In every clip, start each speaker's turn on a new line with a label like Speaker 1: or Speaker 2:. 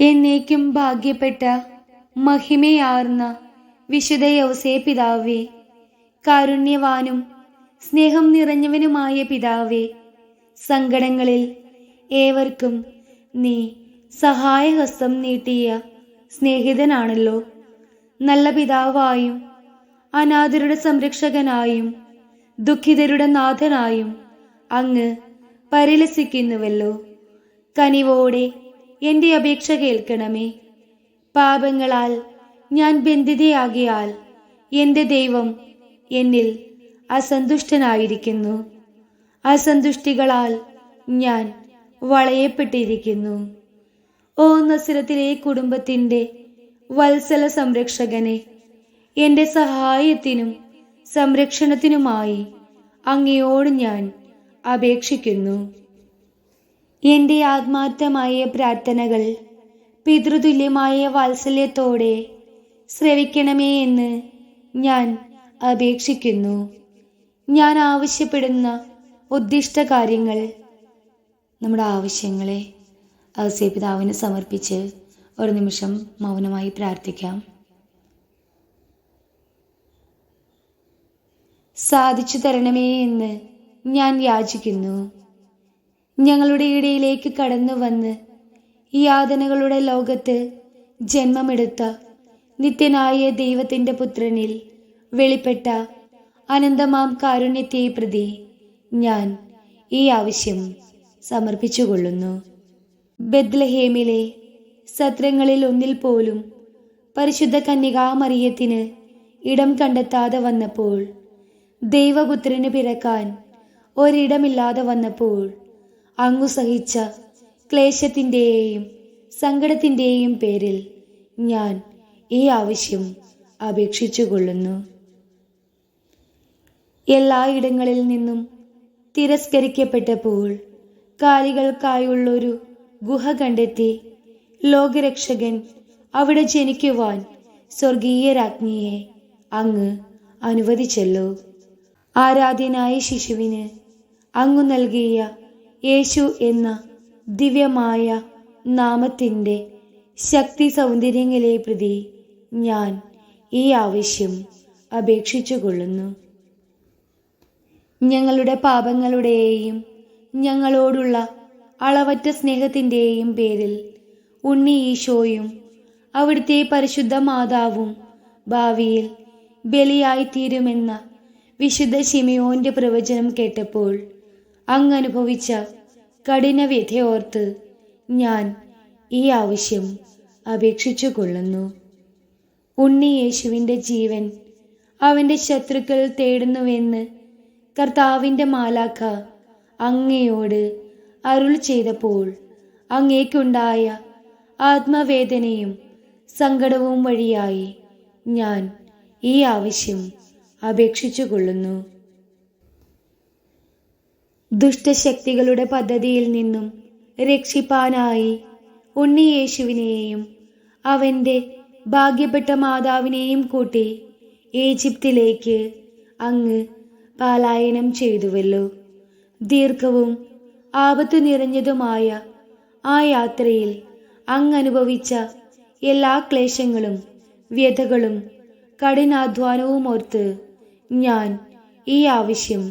Speaker 1: എന്നേക്കും ഭാഗ്യപ്പെട്ട മഹിമയാർന്ന വിശുദ്ധ യൗസേ പിതാവേ കാരുണ്യവാനും സ്നേഹം നിറഞ്ഞവനുമായ പിതാവേ സങ്കടങ്ങളിൽ ഏവർക്കും നീ സഹായഹസ്തം നീട്ടിയ സ്നേഹിതനാണല്ലോ. നല്ല പിതാവായും അനാഥരുടെ സംരക്ഷകനായും ദുഃഖിതരുടെ നാഥനായും അങ്ങ് പരിലസിക്കുന്നുവല്ലോ. കനിവോടെ എന്റെ അപേക്ഷ കേൾക്കണമേ. പാപങ്ങളാൽ ഞാൻ ബന്ധിതയാകിയാൽ എന്റെ ദൈവം എന്നിൽ അസന്തുഷ്ടനായിരിക്കുന്നു. അസന്തുഷ്ടികളാൽ ഞാൻ വളയപ്പെട്ടിരിക്കുന്നു. ഓ നസിരത്തിലെ കുടുംബത്തിന്റെ വത്സല സംരക്ഷകനെ എന്റെ സഹായത്തിനും സംരക്ഷണത്തിനുമായി അങ്ങയോട് ഞാൻ അപേക്ഷിക്കുന്നു. എന്റെ ആത്മാർത്ഥമായ പ്രാർത്ഥനകൾ പിതൃതുല്യമായ വാത്സല്യത്തോടെ ശ്രവിക്കണമേ എന്ന് ഞാൻ അപേക്ഷിക്കുന്നു. ഞാൻ ആവശ്യപ്പെടുന്ന ഉദ്ദിഷ്ട കാര്യങ്ങൾ നമ്മുടെ ആവശ്യങ്ങളെ ഔസ്യപിതാവിന് സമർപ്പിച്ച് ഒരു നിമിഷം മൗനമായി പ്രാർത്ഥിക്കാം. സാധിച്ചു തരണമേ എന്ന് ഞാൻ യാചിക്കുന്നു. ഞങ്ങളുടെ ഇടയിലേക്ക് കടന്നു വന്ന് യാതനകളുടെ ലോകത്ത് ജന്മമെടുത്ത നിത്യനായ ദൈവത്തിന്റെ പുത്രനിൽ വെളിപ്പെട്ട അനന്തമാം കാരുണ്യത്തെ പ്രതി ഞാൻ ഈ ആവശ്യം സമർപ്പിച്ചുകൊള്ളുന്നു. ബദ്ലഹേമിലെ സത്രങ്ങളിൽ ഒന്നിൽ പോലും പരിശുദ്ധ കന്യകാമറിയത്തിന് ഇടം കണ്ടെത്താതെ വന്നപ്പോൾ ദൈവപുത്രന് പിറക്കാൻ ഒരിടമില്ലാതെ വന്നപ്പോൾ അങ്ങു സഹിച്ച ക്ലേശത്തിന്റെയും സങ്കടത്തിന്റെയും പേരിൽ ഞാൻ ഈ ആവശ്യം അപേക്ഷിച്ചുകൊള്ളുന്നു. എല്ലായിടങ്ങളിൽ നിന്നും തിരസ്കരിക്കപ്പെട്ടപ്പോൾ കാലികൾക്കായുള്ളൊരു ഗുഹ കണ്ടെത്തി ലോകരക്ഷകൻ അവിടെ ജനിക്കുവാൻ സ്വർഗീയ രാജ്ഞിയെ അങ്ങ് അനുവദിച്ചല്ലോ. ആരാധ്യനായ ശിശുവിന് അങ്ങു നൽകിയ യേശു എന്ന ദിവ്യമായ നാമത്തിന്റെ ശക്തി സൗന്ദര്യങ്ങളെ പ്രതി ഞാൻ ഈ ആവശ്യം അപേക്ഷിച്ചുകൊള്ളുന്നു. ഞങ്ങളുടെ പാപങ്ങളുടെയും ഞങ്ങളോടുള്ള അളവറ്റ സ്നേഹത്തിന്റെയും പേരിൽ ഉണ്ണി ഈശോയും അവിടുത്തെ പരിശുദ്ധ മാതാവും ഭാവിയിൽ ബലിയായിത്തീരുമെന്ന വിശുദ്ധ ശിമിയോന്റെ പ്രവചനം കേട്ടപ്പോൾ അങ്ങ് അനുഭവിച്ച കഠിന വ്യഥയോർത്ത് ഞാൻ ഈ ആവശ്യം അപേക്ഷിച്ചു കൊള്ളുന്നു ഉണ്ണി യേശുവിന്റെ ജീവൻ അവന്റെ ശത്രുക്കൾ തേടുന്നുവെന്ന് കർത്താവിന്റെ മാലാഖ അങ്ങയോട് അരുൾ ചെയ്തപ്പോൾ അങ്ങേക്കുണ്ടായ ആത്മവേദനയും സങ്കടവും വഴിയായി ഞാൻ ഈ ആവശ്യം അപേക്ഷിച്ചു കൊള്ളുന്നു ദുഷ്ടശക്തികളുടെ പദ്ധതിയിൽ നിന്നും രക്ഷിപ്പാനായി ഉണ്ണിയേശുവിനെയും അവന്റെ ഭാഗ്യപ്പെട്ട മാതാവിനെയും കൂട്ടി ഈജിപ്തിലേക്ക് അങ്ങ് പലായനം ചെയ്തുവല്ലോ. ദീർഘവും ആപത്തു നിറഞ്ഞതുമായ ആ യാത്രയിൽ അങ്ങ് അനുഭവിച്ച എല്ലാ ക്ലേശങ്ങളും വ്യഥകളും കഠിനാധ്വാനവും ഓർത്ത് ഞാൻ ഈ ആവശ്യം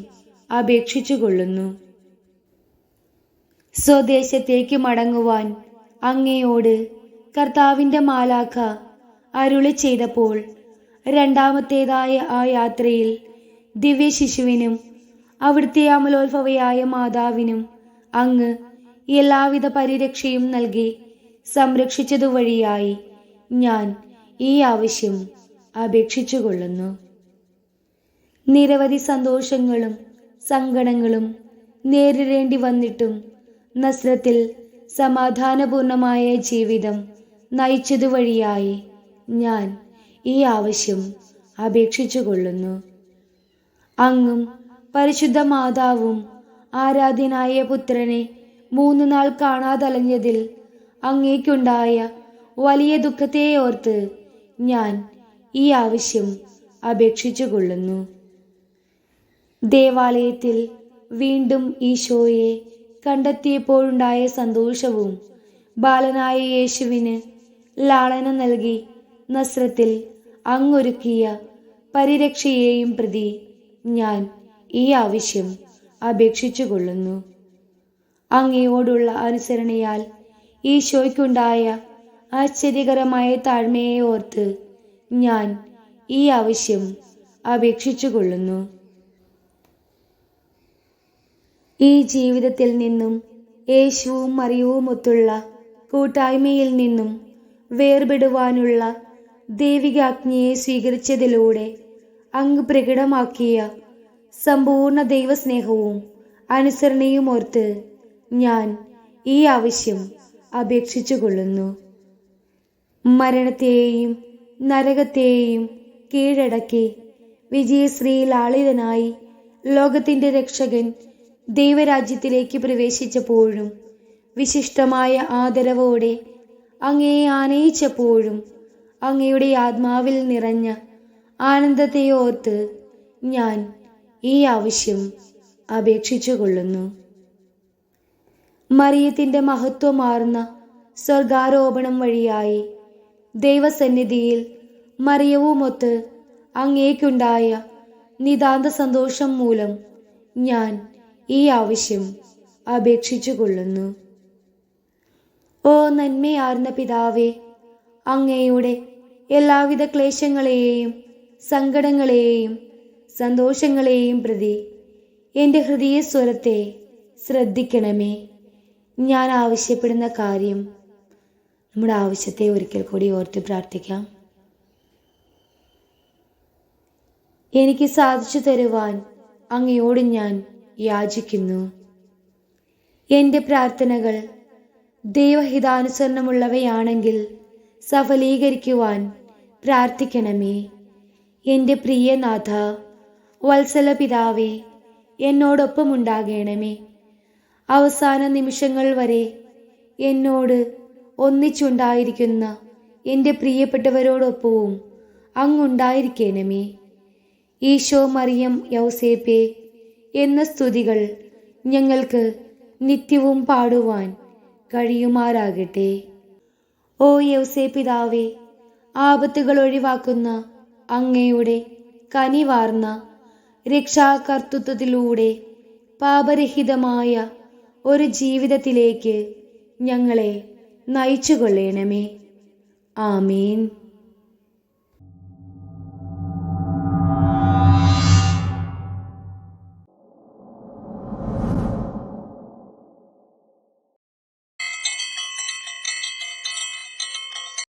Speaker 1: അപേക്ഷിച്ചു കൊള്ളുന്നു സ്വദേശത്തേക്ക് മടങ്ങുവാൻ അങ്ങയോട് കർത്താവിന്റെ മാലാഖ അരുളി ചെയ്തപ്പോൾ രണ്ടാമത്തേതായ ആ യാത്രയിൽ ദിവ്യ ശിശുവിനും അവിടുത്തെ അമലോത്ഭവയായ മാതാവിനും അങ്ങ് എല്ലാവിധ പരിരക്ഷയും നൽകി സംരക്ഷിച്ചതുവഴിയായി ഞാൻ ഈ ആവശ്യം അപേക്ഷിച്ചുകൊള്ളുന്നു. നിരവധി സന്തോഷങ്ങളും സങ്കടങ്ങളും നേരിടേണ്ടി വന്നിട്ടും നസ്രത്തിൽ സമാധാനപൂർണമായ ജീവിതം നയിച്ചതുവഴിയായി ഞാൻ ഈ ആവശ്യം അപേക്ഷിച്ചു കൊള്ളുന്നു അങ്ങും പരിശുദ്ധ മാതാവും ആരാധ്യനായ പുത്രനെ മൂന്ന് നാൾ കാണാതലഞ്ഞതിൽ അങ്ങേക്കുണ്ടായ വലിയ ദുഃഖത്തെ ഓർത്ത് ഞാൻ ഈ ആവശ്യം അപേക്ഷിച്ചു കൊള്ളുന്നു ദേവാലയത്തിൽ വീണ്ടും ഈശോയെ കണ്ടെത്തിയപ്പോഴുണ്ടായ സന്തോഷവും ബാലനായ യേശുവിന് ലാളന നൽകി നസ്രത്തിൽ അങ്ങൊരുക്കിയ പരിരക്ഷയെയും പ്രതി ഞാൻ ഈ ആവശ്യം അപേക്ഷിച്ചു കൊള്ളുന്നു അങ്ങയോടുള്ള അനുസരണയാൽ ഈശോയ്ക്കുണ്ടായ ആശ്ചര്യകരമായ താഴ്മയെ ഓർത്ത് ഞാൻ ഈ ആവശ്യം അപേക്ഷിച്ചു കൊള്ളുന്നു ഈ ജീവിതത്തിൽ നിന്നും യേശുവും മറിയവുമൊത്തുള്ള കൂട്ടായ്മയിൽ നിന്നും വേർപെടുവാനുള്ള ദൈവികാജ്ഞയെ സ്വീകരിച്ചതിലൂടെ അങ്ങ് പ്രകടമാക്കിയ സമ്പൂർണ ദൈവസ്നേഹവും അനുസരണയും ഓർത്ത് ഞാൻ ഈ ആവശ്യം അപേക്ഷിച്ചു കൊള്ളുന്നു മരണത്തെയും നരകത്തെയും കീഴടക്കി വിജയശ്രീ ലാളിതനായി ലോകത്തിന്റെ രക്ഷകൻ ദൈവരാജ്യത്തിലേക്ക് പ്രവേശിച്ചപ്പോഴും വിശിഷ്ടമായ ആദരവോടെ അങ്ങയെ ആനയിച്ചപ്പോഴും അങ്ങയുടെ ആത്മാവിൽ നിറഞ്ഞ ആനന്ദത്തെ ഓർത്ത് ഞാൻ ഈ ആവശ്യം അപേക്ഷിച്ചു കൊള്ളുന്നു മറിയത്തിന്റെ മഹത്വമാർന്ന സ്വർഗാരോപണം വഴിയായി ദൈവസന്നിധിയിൽ മറിയവുമൊത്ത് അങ്ങേക്കുണ്ടായ നിതാന്ത സന്തോഷം മൂലം ഞാൻ ഈ ആവശ്യം അപേക്ഷിച്ചു കൊള്ളുന്നു ഓ നന്മയാർന്ന പിതാവേ അങ്ങയുടെ എല്ലാവിധ ക്ലേശങ്ങളെയും സങ്കടങ്ങളെയും സന്തോഷങ്ങളെയും പ്രതി എന്റെ ഹൃദയസ്വരത്തെ ശ്രദ്ധിക്കണമേ. ഞാൻ ആവശ്യപ്പെടുന്ന കാര്യം നമ്മുടെ ആവശ്യത്തെ ഒരിക്കൽ കൂടി ഓർത്ത് പ്രാർത്ഥിക്കാം. എനിക്ക് സാധിച്ചു തരുവാൻ അങ്ങയോട് ഞാൻ യാചിക്കുന്നു. എന്റെ പ്രാർത്ഥനകൾ ദൈവഹിതാനുസരണമുള്ളവയാണെങ്കിൽ സഫലീകരിക്കുവാൻ പ്രാർത്ഥിക്കണമേ. എന്റെ പ്രിയനാഥ വത്സല പിതാവേ എന്നോടൊപ്പമുണ്ടാകണമേ. അവസാന നിമിഷങ്ങൾ വരെ എന്നോട് ഒന്നിച്ചുണ്ടായിരിക്കുന്ന എന്റെ പ്രിയപ്പെട്ടവരോടൊപ്പവും അങ്ങുണ്ടായിരിക്കണമേ. ഈശോ മറിയം യൗസേപ്പേ എന്ന സ്തുതികൾ ഞങ്ങൾക്ക് നിത്യവും പാടുവാൻ കഴിയുമാറാകട്ടെ. ഓ യൗസേ പിതാവേ ആപത്തുകൾ ഒഴിവാക്കുന്ന അങ്ങയുടെ കനിവാർന്ന രക്ഷാകർത്തൃത്വത്തിലൂടെ പാപരഹിതമായ ഒരു ജീവിതത്തിലേക്ക് ഞങ്ങളെ നയിച്ചുകൊള്ളണമേ. ആമീൻ.